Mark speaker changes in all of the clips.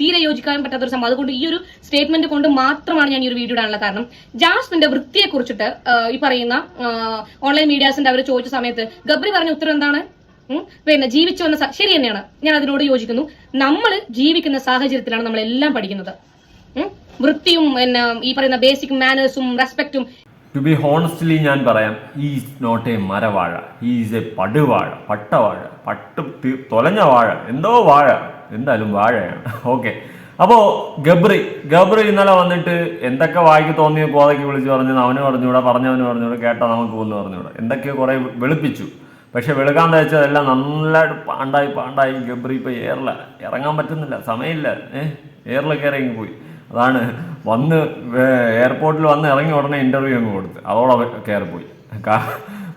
Speaker 1: തീരെ യോജിക്കാൻ പറ്റാത്ത ഒരു സംഭവം. അതുകൊണ്ട് ഈ ഒരു സ്റ്റേറ്റ്മെന്റ് കൊണ്ട് മാത്രമാണ് ഞാൻ ഈ ഒരു വീഡിയോ ഇടാനുള്ള കാരണം ജാസ്മിന്റെ വൃത്തിയെ കുറിച്ചിട്ട് ഈ പറയുന്ന ഓൺലൈൻ മീഡിയാസിന്റെ അവർ ചോദിച്ച സമയത്ത് ഗബ്രി പറഞ്ഞ ഉത്തരം എന്താണ്? പിന്നെ ജീവിച്ചു വന്ന ശരി തന്നെയാണ്. ഞാൻ അതിനോട് യോജിക്കുന്നു. നമ്മൾ ജീവിക്കുന്ന സാഹചര്യത്തിലാണ് നമ്മൾ എല്ലാം പഠിക്കുന്നത് വൃത്തിയും പിന്നെ ഈ പറയുന്ന ബേസിക് മാനേഴ്സും റെസ്പെക്റ്റും
Speaker 2: ടു ബി ഹോണസ്റ്റ്ലി ഞാൻ പറയാം ഈസ് നോട്ട് എ മരവാഴ. ഈസ് എ പടുവാഴ പട്ടവാഴ പട്ട് തൊലഞ്ഞ വാഴ എന്തോ വാഴ. എന്തായാലും വാഴയാണ് ഓക്കെ അപ്പോ ഗബ്രി ഗബ്രി ഇന്നലെ വന്നിട്ട് എന്തൊക്കെ വായിക്ക് തോന്നിയ കോതയ്ക്ക് വിളിച്ചു പറഞ്ഞു അവന് പറഞ്ഞുകൂടെ പറഞ്ഞവന് പറഞ്ഞുകൂടെ കേട്ടാ നമുക്ക് പോകുന്നു പറഞ്ഞുകൂടെ. എന്തൊക്കെയോ കുറെ വെളുപ്പിച്ചു. പക്ഷെ വെളുക്കാൻ തയ്ച്ചതെല്ലാം നല്ല പാണ്ടായി പാണ്ടായി ഗബ്രി ഇപ്പൊ ഏറില്ല. ഇറങ്ങാൻ പറ്റുന്നില്ല സമയമില്ല. ഏഹ് ഏറിലൊക്കെ ഇറങ്ങി പോയി. അതാണ് വന്ന് എയർപോർട്ടിൽ വന്ന് ഇറങ്ങി ഉടനെ ഇന്റർവ്യൂ അങ്ങ് കൊടുത്ത്. അതോടെ കയറിപ്പോയി.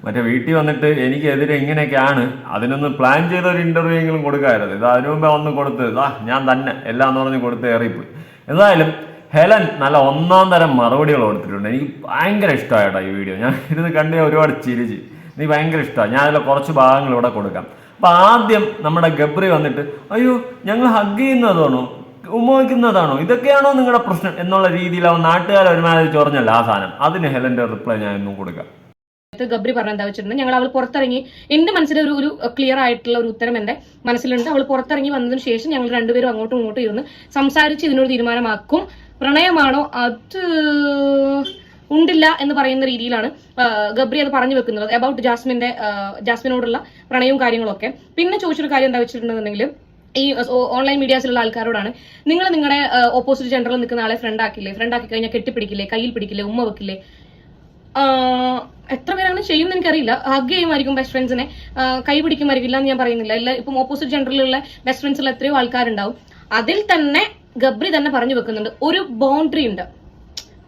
Speaker 2: മറ്റേ വീട്ടിൽ വന്നിട്ട് എനിക്കെതിരെ ഇങ്ങനെയൊക്കെയാണ്. അതിനൊന്ന് പ്ലാൻ ചെയ്ത ഒരു ഇന്റർവ്യൂ എങ്കിലും കൊടുക്കാമായിരുന്നു ഇത് അതിനു മുമ്പേ ഒന്ന് കൊടുത്ത് ഇതാ ഞാൻ തന്നെ എല്ലാം എന്ന് പറഞ്ഞ് കൊടുത്ത് ഏറിപ്പോയി എന്തായാലും ഹെലൻ നല്ല ഒന്നാം തരം മറുപടികൾ കൊടുത്തിട്ടുണ്ട്. എനിക്ക് ഭയങ്കര ഇഷ്ടമായിട്ടോ ഈ വീഡിയോ ഞാൻ ഇരുന്ന് കണ്ട് ഒരുപാട് ചിരിച്ച്. നീ ഭയങ്കര ഇഷ്ടമാണ് ഞാൻ അതിലെ കുറച്ച് ഭാഗങ്ങൾ ഇവിടെ കൊടുക്കാം. അപ്പം ആദ്യം നമ്മുടെ ഗബ്രി വന്നിട്ട് അയ്യോ ഞങ്ങൾ ഹഗ് ചെയ്യുന്നതാണോ? ഉമ്മവയ്ക്കുന്നതാണോ ഇതൊക്കെയാണോ നിങ്ങളുടെ പ്രശ്നം? എന്നുള്ള രീതിയിൽ അവൻ നാട്ടുകാരെ ഒരുമാതിരി ചൊറഞ്ഞല്ല ആ സാധനം. അതിന് ഹെലന്റെ റിപ്ലൈ ഞാൻ ഇന്നും കൊടുക്കാം.
Speaker 1: സമയത്ത് ഗബ്രി പറഞ്ഞ എന്താ വെച്ചിട്ടുണ്ട് ഞങ്ങൾ അവൾ പുറത്തിറങ്ങി എന്റെ മനസ്സിൽ ഒരു ഒരു ക്ലിയർ ആയിട്ടുള്ള ഒരു ഉത്തരം എന്റെ മനസ്സിലുണ്ട്. അവൾ പുറത്തിറങ്ങി വന്നതിന് ശേഷം ഞങ്ങൾ രണ്ടുപേരും അങ്ങോട്ടും ഇങ്ങോട്ടും ഇരുന്ന് സംസാരിച്ച് ഇതിനൊരു തീരുമാനമാക്കും. പ്രണയമാണോ? അത് ഉണ്ടില്ല എന്ന് പറയുന്ന രീതിയിലാണ് ഗബ്രി അത് പറഞ്ഞു വെക്കുന്നത്. അബൌട്ട് ജാസ്മിന്റെ ജാസ്മിനോടുള്ള പ്രണയവും കാര്യങ്ങളൊക്കെ. പിന്നെ ചോദിച്ചൊരു കാര്യം എന്താ വെച്ചിട്ടുണ്ടെന്നുണ്ടെങ്കിൽ ഈ ഓൺലൈൻ മീഡിയാസിലുള്ള ആൾക്കാരോടാണ് നിങ്ങൾ നിങ്ങളുടെ ഓപ്പോസിറ്റ് ജെൻഡറിൽ നിൽക്കുന്ന ആളെ ഫ്രണ്ട് ആക്കില്ലേ? ഫ്രണ്ട് ആക്കി കഴിഞ്ഞാൽ കെട്ടിപ്പിടിക്കില്ലേ? കയ്യിൽ പിടിക്കില്ലേ? ഉമ്മ വെക്കില്ലേ? എത്ര പേരാണ് ചെയ്യുമെന്ന് എനിക്കറിയില്ല. ഹഗ് ചെയ്യുമായിരിക്കും ബെസ്റ്റ് ഫ്രണ്ട്സിനെ കൈ പിടിക്കുമായിരിക്കും ഇല്ല എന്ന് ഞാൻ പറയുന്നില്ല. എല്ലാ ഇപ്പം ഓപ്പോസിറ്റ് ജെൻഡറിലുള്ള ബെസ്റ്റ് ഫ്രണ്ട്സിൽ എത്രയോ ആൾക്കാരുണ്ടാവും. അതിൽ തന്നെ ഗബ്രി തന്നെ പറഞ്ഞു വെക്കുന്നുണ്ട്. ഒരു ബൗണ്ടറി ഉണ്ട്.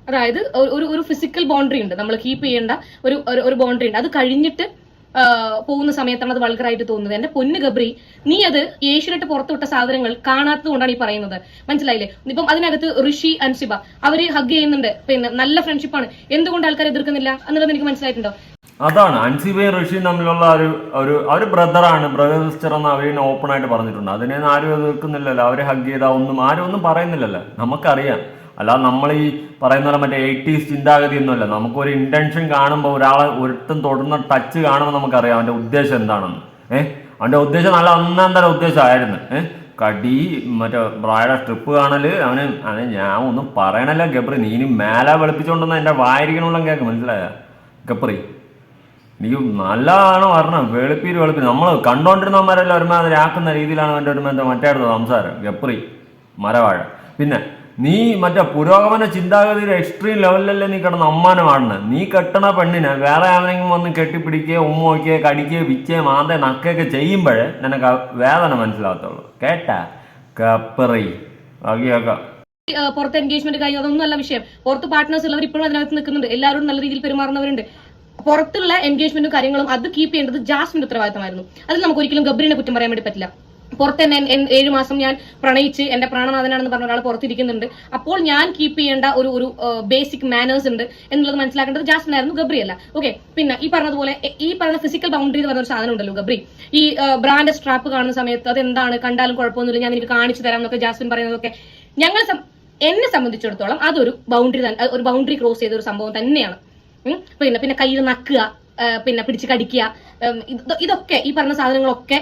Speaker 1: അതായത് ഒരു- ഒരു ഫിസിക്കൽ ബൗണ്ടറി ഉണ്ട്. നമ്മൾ കീപ്പ് ചെയ്യേണ്ട ഒരു ഒരു- ബൗണ്ടറി ഉണ്ട്. അത് കഴിഞ്ഞിട്ട് പോകുന്ന സമയത്താണ് അത് വൾഗറായിട്ട് തോന്നുന്നത്. എന്റെ പൊന്ന് ഗബ്രി നീ അത് ഏഷ്യനിട്ട് പുറത്തുവിട്ട സാധനങ്ങൾ കാണാത്തത് കൊണ്ടാണ് ഈ പറയുന്നത്. മനസ്സിലായില്ലേ? ഇപ്പം അതിനകത്ത് ഋഷി അൻസിബ അവർ ഹഗ് ചെയ്യുന്നുണ്ട്. പിന്നെ നല്ല ഫ്രണ്ട്ഷിപ്പാണ് എന്തുകൊണ്ട് ആൾക്കാർ എതിർക്കുന്നില്ല എന്നുള്ളത് എനിക്ക് മനസ്സിലായിട്ടുണ്ടോ?
Speaker 2: അതാണ്. അൻസിബയും ഋഷിയും തമ്മിലുള്ള ഒരു ഒരു അവർ ബ്രദറാണ് ബ്രദർ സിസ്റ്റർ എന്ന് അവരിനെ ഓപ്പൺ ആയിട്ട് പറഞ്ഞിട്ടുണ്ട്. അതിനെ ആരും എതിർക്കുന്നില്ലല്ലോ. അവരെ ഹഗ് ചെയ്താൽ ഒന്നും ആരും ഒന്നും പറയുന്നില്ലല്ലോ. നമുക്കറിയാം. അല്ലാതെ നമ്മൾ ഈ പറയുന്ന പോലെ മറ്റേ എയ്റ്റീസ് ചിന്താഗതി ഒന്നുമല്ല. നമുക്കൊരു ഇന്റൻഷൻ കാണുമ്പോൾ ഒരാളെ ഒരുത്തും തൊടുന്ന ടച്ച് കാണുമ്പോൾ നമുക്കറിയാം അവന്റെ ഉദ്ദേശം എന്താണെന്ന്. ഏഹ് അവന്റെ ഉദ്ദേശം നല്ല ഒന്നാം തരം ഉദ്ദേശമായിരുന്നു. ഏഹ് കടി മറ്റേ ബ്രായുടെ സ്ട്രിപ്പ് കാണൽ അവന് അവന് ഞാൻ ഒന്നും പറയണല്ലോ ഗബ്രി നീ ഇനി മേലെ വെളുപ്പിച്ചുകൊണ്ടെന്ന് എന്റെ വായിരിക്കണമല്ലോ കേൾക്കും മനസ്സിലായ? ഗബ്രി നീ നല്ലതാണ് പറഞ്ഞത്? വെളുപ്പീര് വെളുപ്പീര്. നമ്മൾ കണ്ടോണ്ടിരുന്നവന്മാരെല്ലാം ഒരുമാതിരി ആക്കുന്ന രീതിയിലാണ് അവന്റെ ഒരുമാതിരി മറ്റേ അടുത്ത സംസാരം. ഗപ്രി മരവാഴ. പിന്നെ നീ മറ്റേ പുരോഗമന ചിന്താഗതിയുടെ എക്സ്ട്രീം ലെവലിലല്ലേ നീ കിടന്ന് അമ്മാനമാടുന്നത് നീ കെട്ടണ പെണ്ണിനെ വേറെ ആരെങ്കിലും വന്ന് കെട്ടിപ്പിടിക്കുകയോ ഉമ്മ നോക്കിയോ കടിക്കുകയോ വിച്ചേ മാന്തേ നക്കുകയൊക്കെ ചെയ്യുമ്പോഴേ നിനക്ക് വേദന മനസ്സിലാകത്തുള്ളൂ. കേട്ടാ? കപ്പറി. ബാക്കിയൊക്കെ
Speaker 1: പുറത്ത് എൻഗേജ്മെന്റ് കാര്യം അതൊന്നും അല്ല വിഷയം. പുറത്ത് പാർട്ട്നേഴ്സ് ഉള്ളവർ ഇപ്പോഴും അതിനകത്ത് നിൽക്കുന്നുണ്ട്. എല്ലാവരും നല്ല രീതിയിൽ പെരുമാറുന്നവരുണ്ട്. പുറത്തുള്ള എൻഗേജ്മെന്റും കാര്യങ്ങളും അത് കീപ്പ് ചെയ്യേണ്ടത് ജാസ്മിന്റെ ഉത്തരവാദിത്തമായിരുന്നു. അതിൽ നമുക്ക് ഒരിക്കലും ഗബ്രീനെ കുറ്റം പറയാൻ വേണ്ടി പറ്റില്ല. പുറത്ത് തന്നെ ഏഴ് മാസം ഞാൻ പ്രണയിച്ച് എന്റെ പ്രാണനാഥനാണെന്ന് പറഞ്ഞ ഒരാൾ പുറത്തിരിക്കുന്നുണ്ട്. അപ്പോൾ ഞാൻ കീപ്പ് ചെയ്യേണ്ട ഒരു ഒരു ബേസിക് മാനേഴ്സ് ഉണ്ട് എന്നുള്ളത് മനസ്സിലാക്കേണ്ടത് ജാസ്മിൻ ആയിരുന്നു ഗബ്രി അല്ല. ഓക്കെ പിന്നെ ഈ പറഞ്ഞതുപോലെ ഈ പറഞ്ഞ ഫിസിക്കൽ ബൗണ്ടറി എന്ന് പറഞ്ഞ ഒരു സാധനം ഉണ്ടല്ലോ ഗബ്രി. ഈ ബ്രാൻഡ് സ്ട്രാപ്പ് കാണുന്ന സമയത്ത് അത് എന്താണ് കണ്ടാലും കുഴപ്പമൊന്നുമില്ല ഞാൻ എനിക്ക് കാണിച്ചു തരാം എന്നൊക്കെ ജാസ്മിൻ പറയുന്നതൊക്കെ ഞങ്ങൾ എന്നെ സംബന്ധിച്ചിടത്തോളം അതൊരു ബൗണ്ടറി ഒരു ബൗണ്ടറി ക്രോസ് ചെയ്ത ഒരു സംഭവം തന്നെയാണ്. പിന്നെ പിന്നെ കയ്യിൽ നക്കുക പിന്നെ പിടിച്ച് കടിക്കുക. ഇതൊക്കെ ഈ പറഞ്ഞ സാധനങ്ങളൊക്കെ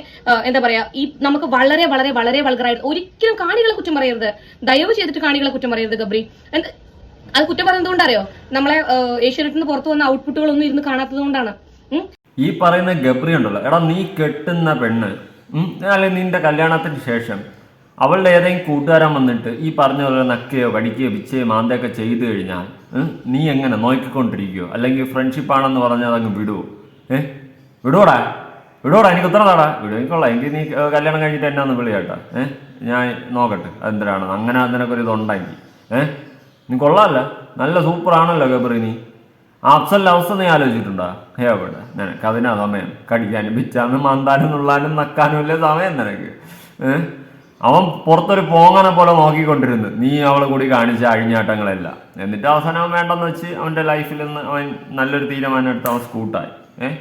Speaker 1: എന്താ പറയാ ഈ നമുക്ക് വളരെ വളരെ വളരെ വളരായിട്ട് ഒരിക്കലും കാണികളെ കുറ്റം പറയരുത്. ദയവ് ചെയ്തിട്ട് കാണികളെ കുറ്റം പറയരുത് ഗബ്രി. അത് കുറ്റം പറയുന്നത് കൊണ്ടറിയോ? നമ്മളെ ഏഷ്യാനെറ്റിൽ നിന്ന് പുറത്തു വന്ന ഔട്ട്പുട്ടുകളൊന്നും ഇരുന്ന് കാണാത്തത് കൊണ്ടാണ്.
Speaker 2: ഈ പറയുന്ന ഗബ്രി ഉണ്ടല്ലോ എടാ നീ കെട്ടുന്ന പെണ്ണ് അല്ലെങ്കിൽ നിന്റെ കല്യാണത്തിന് ശേഷം അവളുടെ ഏതെങ്കിലും കൂട്ടുകാരൻ വന്നിട്ട് ഈ പറഞ്ഞ പോലെ നക്കുകയോ വടിക്കുകയോ പിച്ചയോ മാന്തയൊക്കെ ചെയ്തു കഴിഞ്ഞാൽ നീ എങ്ങനെ നോക്കിക്കൊണ്ടിരിക്കുകയോ അല്ലെങ്കിൽ ഫ്രണ്ട്ഷിപ്പ് ആണെന്ന് പറഞ്ഞാൽ അതങ്ങ് വിടുവോ? ഏ? വിടുവോടാ? വിടുവോടാ? എനിക്ക് ഉത്തരം താടാ എനിക്കുള്ള എനിക്ക് നീ കല്യാണം കഴിഞ്ഞിട്ട് എന്നെ ഒന്ന് വിളിയാട്ടാ ഏ? ഞാൻ നോക്കട്ടെ. അതെന്തിനാണ്? അങ്ങനെ അതിനൊക്കെ ഒരു ഇതുണ്ടെങ്കിൽ. ഏ? നീ കൊള്ളാമല്ല നല്ല സൂപ്പറാണല്ലോ ഗബറി നീ. ആ അവസ്ഥ നീ ആലോചിച്ചിട്ടുണ്ടോ? എവിടെ നിനക്ക് അതിനാ സമയം. കടിക്കാനും പിച്ചാനും മന്താനും നുള്ളാനും നക്കാനും ഇല്ല സമയം നിനക്ക്. ഏഹ് അവൻ പുറത്തൊരു പോങ്ങനെ പോലെ നോക്കിക്കൊണ്ടിരുന്നു. നീ അവളെ കൂടി കാണിച്ച അഴിഞ്ഞാട്ടങ്ങളെല്ലാം. എന്നിട്ട് അവസാനം അവൻ വേണ്ടെന്ന് വെച്ച് അവന്റെ ലൈഫിൽ നിന്ന് അവൻ നല്ലൊരു തീരുമാനം എടുത്ത് അവൻ സ്കൂട്ടായി ഏഹ്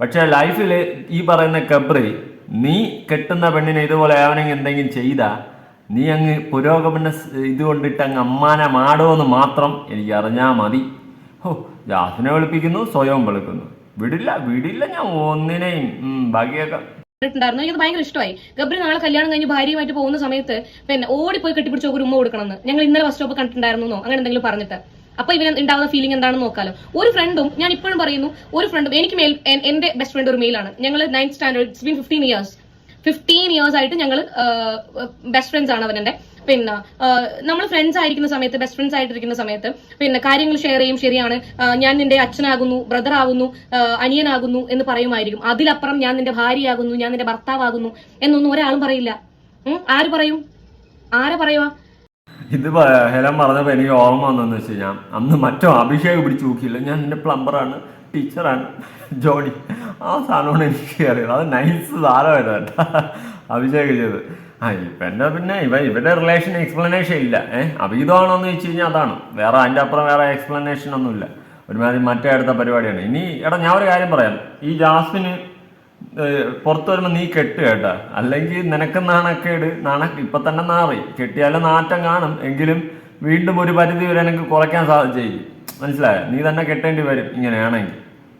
Speaker 2: പക്ഷേ ലൈഫിൽ ഈ പറയുന്ന കബ്രി നീ കെട്ടുന്ന പെണ്ണിനെ ഇതുപോലെ അവനെങ്കിൽ എന്തെങ്കിലും ചെയ്താ നീ അങ്ങ് പുരോഗമന ഇത് കൊണ്ടിട്ട് അങ്ങ് അമ്മാനെ മാടുമെന്ന് മാത്രം എനിക്ക് അറിഞ്ഞാൽ മതി. ഓ ജാസിനെ വിളിപ്പിക്കുന്നു സ്വയം വിളിക്കുന്നു. വിടില്ല വിടില്ല ഞാൻ ഒന്നിനെയും ബാക്കിയൊക്കെ
Speaker 1: കണ്ടിട്ടുണ്ടായിരുന്നു. എനിക്കത് ഭയങ്കര ഇഷ്ടമായി. ഗബ്രി നാളെ കല്യാണം കഴിഞ്ഞ് ഭാര്യയുമായിട്ട് പോകുന്ന സമയത്ത് പിന്നെ ഓടിപ്പോയി കെട്ടിപ്പിടിച്ച് ഒരു ഉമ്മ കൊടുക്കണമെന്ന്. ഞങ്ങൾ ഇന്നലെ ബസ് സ്റ്റോപ്പ് കണ്ടിട്ടുണ്ടായിരുന്നോ അങ്ങനെ എന്തെങ്കിലും പറഞ്ഞിട്ട്. അപ്പൊ ഇവന് ഉണ്ടാവുന്ന ഫീലിംഗ് എന്താണെന്ന് നോക്കാലോ. ഒരു ഫ്രണ്ടും ഞാൻ ഇപ്പോഴും പറയുന്നു ഒരു ഫ്രണ്ടും എനിക്ക് മേൽ എന്റെ ബെസ്റ്റ് ഫ്രണ്ട് ഒരു മെയിലാണ് ഞങ്ങൾ ninth standard fifteen years fifteen years ആയിട്ട് ഞങ്ങൾ ബെസ്റ്റ് ഫ്രണ്ട്സ് ആണ് അവന്റെ പിന്നെ നമ്മൾ ഫ്രണ്ട്സ് ആയിരിക്കുന്ന സമയത്ത് ബെസ്റ്റ് ഫ്രണ്ട്സ് ആയിട്ടിരിക്കുന്ന സമയത്ത് പിന്നെ കാര്യങ്ങൾ ഷെയർ ചെയ്യും ശരിയാണ്. ഞാൻ നിന്റെ അച്ഛനാകുന്നു ബ്രദർ ആകുന്നു അനിയനാകുന്നു എന്ന് പറയുമായിരിക്കും. അതിലപ്പുറം ഞാൻ നിന്റെ ഭാര്യയാകുന്നു ഞാൻ നിന്റെ ഭർത്താവാകുന്നു എന്നൊന്നും ഒരാളും പറയില്ല. ആര് പറയും? ആരെ പറയുവാ?
Speaker 2: ഇത് ഹെലം പറഞ്ഞപ്പോൾ പറഞ്ഞപ്പോ എനിക്ക് ഓർമ്മ വന്നെന്ന് വെച്ച് കഴിഞ്ഞാൽ അന്ന് മറ്റോ അഭിഷേക് പിടിച്ചു നോക്കിയില്ല ഞാൻ എന്റെ പ്ലംബറാണ് ടീച്ചറാണ് ജോണി. ആ സാധനമാണ് എനിക്ക് അറിയുന്നത് അത് നൈസ് സാധനമായിരുന്നു കേട്ടോ അഭിഷേക് ചെയ്ത് ആ ഇപ്പം എന്നാ പിന്നെ? ഇവ ഇവരുടെ റിലേഷൻ എക്സ്പ്ലനേഷൻ ഇല്ല. ഏഹ് അഭിഹിതമാണോ എന്ന് വെച്ച് കഴിഞ്ഞാൽ അതാണ്. വേറെ അതിന്റെ അപ്പുറം വേറെ എക്സ്പ്ലനേഷൻ ഒന്നുമില്ല. ഒരുമാതിരി മറ്റേ അടുത്ത പരിപാടിയാണ്. ഇനി എടാ ഞാൻ ഒരു കാര്യം പറയാം. ഈ ജാസ്മിന് പുറത്ത് വരുമ്പോൾ നീ കെട്ട് കേട്ടാ. അല്ലെങ്കിൽ നിനക്ക് നാണക്കേട് നാണ ഇപ്പൊ തന്നെ നാറി. കെട്ടിയാലും നാറ്റം കാണും. എങ്കിലും വീണ്ടും ഒരു പരിധി വരെ എനിക്ക് കുറയ്ക്കാൻ സാധിച്ചേക്കും. മനസ്സിലായോ? നീ തന്നെ കെട്ടേണ്ടി വരും ഇങ്ങനെയാണെങ്കിൽ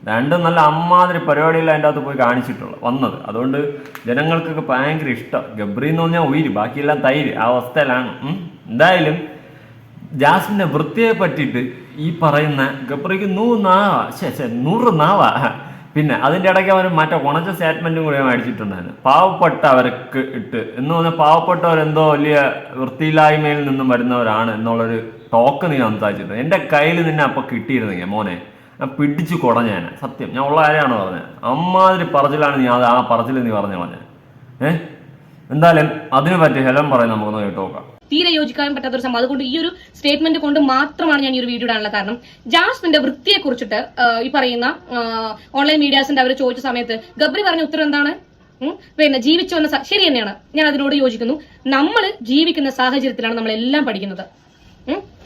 Speaker 2: രണ്ടും നല്ല അമ്മാതിരി പരിപാടിയിൽ അതിന്റെ അകത്ത് പോയി കാണിച്ചിട്ടുള്ളത് വന്നത്. അതുകൊണ്ട് ജനങ്ങൾക്കൊക്കെ ഭയങ്കര ഇഷ്ടം. ഗബ്രി എന്ന് പറഞ്ഞാൽ ഉയിര് ബാക്കിയെല്ലാം തൈര് ആ അവസ്ഥയിലാണ്. എന്തായാലും ജാസ്മിന്റെ വൃത്തിയെ പറ്റിയിട്ട് ഈ പറയുന്ന ഗബ്രിക്ക് നൂ നാവാ ശേ നൂറ് നാവാ. പിന്നെ അതിന്റെ ഇടയ്ക്ക് അവർ മറ്റേ ഉണച്ച സ്റ്റേറ്റ്മെന്റും കൂടി അടിച്ചിട്ടുണ്ടായിരുന്നു. പാവപ്പെട്ടവർക്ക് ഇട്ട്. എന്ന് പറഞ്ഞാൽ പാവപ്പെട്ടവരെന്തോ വലിയ വൃത്തിയില്ലായ്മയിൽ നിന്നും വരുന്നവരാണ് എന്നുള്ളൊരു ടോക്ക് നീ സംസാരിച്ചിട്ടുണ്ട് എന്റെ കയ്യിൽ നിന്നെ അപ്പോൾ കിട്ടിയിരുന്നെങ്കിൽ മോനെ. ഞാൻ പിടിച്ചു കുടഞ്ഞേനെ സത്യം. ഞാൻ ഉള്ള കാര്യമാണ് പറഞ്ഞത്. അമ്മാതിരി പറച്ചിലാണ് നീ അത് ആ പറച്ചിൽ നീ പറഞ്ഞു പറഞ്ഞത്. ഏഹ് എന്തായാലും അതിനെ പറ്റി ഹെലം പറയാൻ നമുക്കൊന്ന് കേട്ടോക്കാം
Speaker 1: തീരെ യോജിക്കാൻ പറ്റാത്ത ഒരു സംഭവം. അതുകൊണ്ട് ഈ ഒരു സ്റ്റേറ്റ്മെന്റ് കൊണ്ട് മാത്രമാണ് ഞാൻ ഈ ഒരു വീഡിയോ ഇടാനുള്ള കാരണം. ജാസ്മിന്റെ വൃത്തിയെ കുറിച്ചിട്ട് ഈ പറയുന്ന ഓൺലൈൻ മീഡിയാസിന്റെ അവർ ചോദിച്ച സമയത്ത് ഗബ്രി പറഞ്ഞ ഉത്തരം എന്താണ്? പിന്നെ ജീവിച്ചു വന്ന ശരി തന്നെയാണ്. ഞാൻ അതിനോട് യോജിക്കുന്നു. നമ്മൾ ജീവിക്കുന്ന സാഹചര്യത്തിലാണ് നമ്മൾ എല്ലാം പഠിക്കുന്നത്.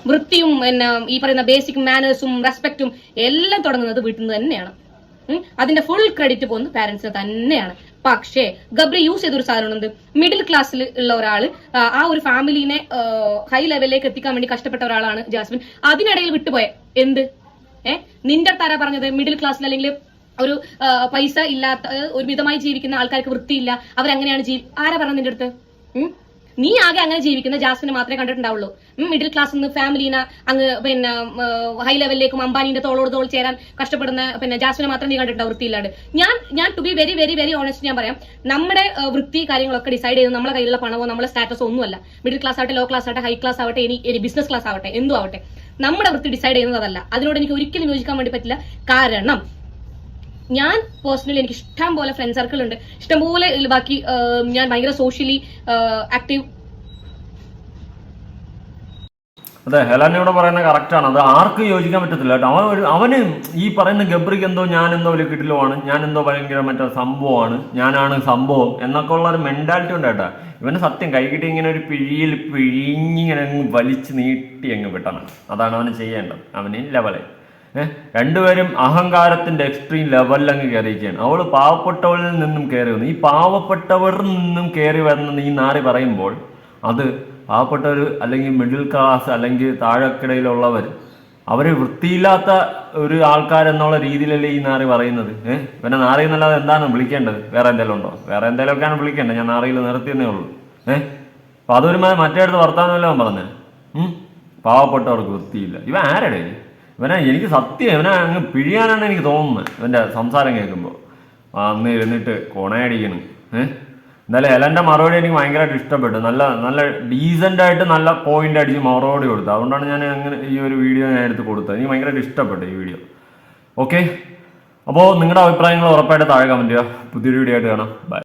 Speaker 1: വൃത്തിയും പിന്നെ ഈ പറയുന്ന ബേസിക് മാനേഴ്സും റെസ്പെക്റ്റും എല്ലാം തുടങ്ങുന്നത് വീട്ടിൽ നിന്ന് തന്നെയാണ്. അതിന്റെ ഫുൾ ക്രെഡിറ്റ് പോകുന്നത് പാരന്റ്സിന് തന്നെയാണ്. പക്ഷേ ഗബ്രി യൂസ് ചെയ്തൊരു സാധനമുണ്ട് മിഡിൽ ക്ലാസ്സിൽ ഉള്ള ഒരാൾ ആ, ഒരു ഫാമിലിനെ ഹൈ ലെവലിലേക്ക് എത്തിക്കാൻ വേണ്ടി കഷ്ടപ്പെട്ട ഒരാളാണ് ജാസ്മിൻ. അതിനിടയിൽ വിട്ടുപോയ. എന്ത്? ഏഹ് നിന്റെ തര പറഞ്ഞത്? മിഡിൽ ക്ലാസ്സിൽ അല്ലെങ്കിൽ ഒരു പൈസ ഇല്ലാത്ത ഒരു മിതമായി ജീവിക്കുന്ന ആൾക്കാർക്ക് വൃത്തിയില്ല. അവരങ്ങനെയാണ് ജീവി ആരാ പറഞ്ഞത് നിന്റെ അടുത്ത്? നീ ആകെ അങ്ങനെ ജീവിക്കുന്ന ജാസ്മിനെ മാത്രമേ കണ്ടിട്ടുണ്ടാവുള്ളൂ. മിഡിൽ ക്ലാസ് നിന്ന് ഫാമിലിനെ അങ്ങ് പിന്നെ ഹൈ ലെവലിലേക്കും അംബാനിന്റെ തോളോട് തോൾ ചേരാൻ കഷ്ടപ്പെടുന്ന പിന്നെ ജാസ്മിനെ മാത്രം നീ കണ്ടിട്ടുണ്ടാവും വൃത്തിയില്ലാണ്ട്. ഞാൻ ഞാൻ to be very very very honest ഞാൻ പറയാം. നമ്മുടെ വൃത്തി കാര്യങ്ങളൊക്കെ ഡിസൈഡ് ചെയ്ത് നമ്മുടെ കയ്യിലുള്ള പണമോ നമ്മുടെ സ്റ്റാറ്റസോ ഒന്നുമല്ല മിഡിൽ ക്ലാസ് ആവട്ടെ ലോ ക്ലാസ് ആവട്ടെ ഹൈ ക്ലാസ് ആവട്ടെ ഇനി ബിസിനസ് ക്ലാസ് ആവട്ടെ എന്തും ആവട്ടെ. നമ്മുടെ വൃത്തി ഡിസൈഡ് ചെയ്യുന്നത് അതല്ല. അതിനോട് എനിക്ക് ഒരിക്കലും യോജിക്കാൻ വേണ്ടി പറ്റില്ല. കാരണം ഞാൻ പേഴ്സണലി എനിക്ക് ഇഷ്ടം പോലെ ഫ്രണ്ട് സർക്കിൾ ഉണ്ട്. ഇഷ്ടംപോലെ പോലെ ബാക്കി ഞാൻ ഭയങ്കര സോഷ്യലി ആക്റ്റീവ്
Speaker 2: അതെ ഹെലനോട് പറയുന്നത് കറക്റ്റാണ് അത് ആർക്കും യോജിക്കാൻ പറ്റത്തില്ല കേട്ടോ. അവൻ ഒരു അവന് ഈ പറയുന്ന ഗബ്രിക്ക് എന്തോ ഞാൻ എന്തോ വലിയ കിട്ടിലുമാണ് ഞാൻ എന്തോ ഭയങ്കര മറ്റേ സംഭവമാണ് ഞാനാണ് സംഭവം എന്നൊക്കെ ഉള്ള ഒരു മെന്റാലിറ്റി ഉണ്ട് കേട്ടോ. ഇവന് സത്യം കൈകിട്ടി ഇങ്ങനെ ഒരു പിഴിയിൽ പിഴിഞ്ഞിങ്ങനെ വലിച്ചു നീട്ടി അങ്ങ് വിട്ടണം അതാണ് അവന് ചെയ്യേണ്ടത്. അവന് ലെവൽ ഏഹ് രണ്ടുപേരും അഹങ്കാരത്തിന്റെ എക്സ്ട്രീം ലെവലിൽ അങ്ങ് കയറിയിരിക്കുകയാണ്. അവൾ പാവപ്പെട്ടവരിൽ നിന്നും കയറി വന്നു. ഈ പാവപ്പെട്ടവരിൽ നിന്നും കയറി വരുന്ന ഈ നാറി പറയുമ്പോൾ അത് പാവപ്പെട്ടവർ അല്ലെങ്കിൽ മിഡിൽ ക്ലാസ് അല്ലെങ്കിൽ താഴെക്കിടയിലുള്ളവർ അവർ വൃത്തിയില്ലാത്ത ഒരു ആൾക്കാരെന്നുള്ള രീതിയിലല്ലേ ഈ നാറി പറയുന്നത്? ഏഹ് പിന്നെ നാറി എന്നല്ലാതെ എന്താണ് വിളിക്കേണ്ടത്? വേറെ എന്തെങ്കിലും ഉണ്ടോ? വേറെ എന്തെങ്കിലുമൊക്കെയാണ് വിളിക്കേണ്ടത്. ഞാൻ നാറിയിൽ നിർത്തിയെന്നേ ഉള്ളൂ. ഏഹ് അപ്പൊ അതൊരുമാതിരി മറ്റേ അടുത്ത് വർത്താനമല്ലോ പറഞ്ഞത് പാവപ്പെട്ടവർക്ക് വൃത്തിയില്ല. ഇവ ആരുടെ? ഇവനെ എനിക്ക് സത്യം ഇവനെ അങ്ങ് പിഴിയാനാണ് എനിക്ക് തോന്നുന്നത് ഇവന്റെ സംസാരം കേൾക്കുമ്പോൾ അന്ന് ഇരുന്നിട്ട് കൊണയടിക്കണം. ഏഹ് എന്നാലും എലന്റെ മറുപടി എനിക്ക് ഭയങ്കരമായിട്ട് ഇഷ്ടപ്പെട്ടു. നല്ല നല്ല ഡീസന്റായിട്ട് നല്ല പോയിന്റ് അടിച്ച് മറുപടി കൊടുത്തത് അതുകൊണ്ടാണ് ഞാൻ അങ്ങനെ ഈ ഒരു വീഡിയോ ഞാൻ എടുത്ത് കൊടുത്തത്. എനിക്ക് ഭയങ്കരമായിട്ട് ഇഷ്ടപ്പെട്ടു ഈ വീഡിയോ ഓക്കെ അപ്പോൾ നിങ്ങളുടെ അഭിപ്രായങ്ങൾ ഉറപ്പായിട്ട് താഴെ കമന്റ് ചെയ്യുക. പുതിയൊരു വീഡിയോ ആയിട്ട് കാണാം. ബൈ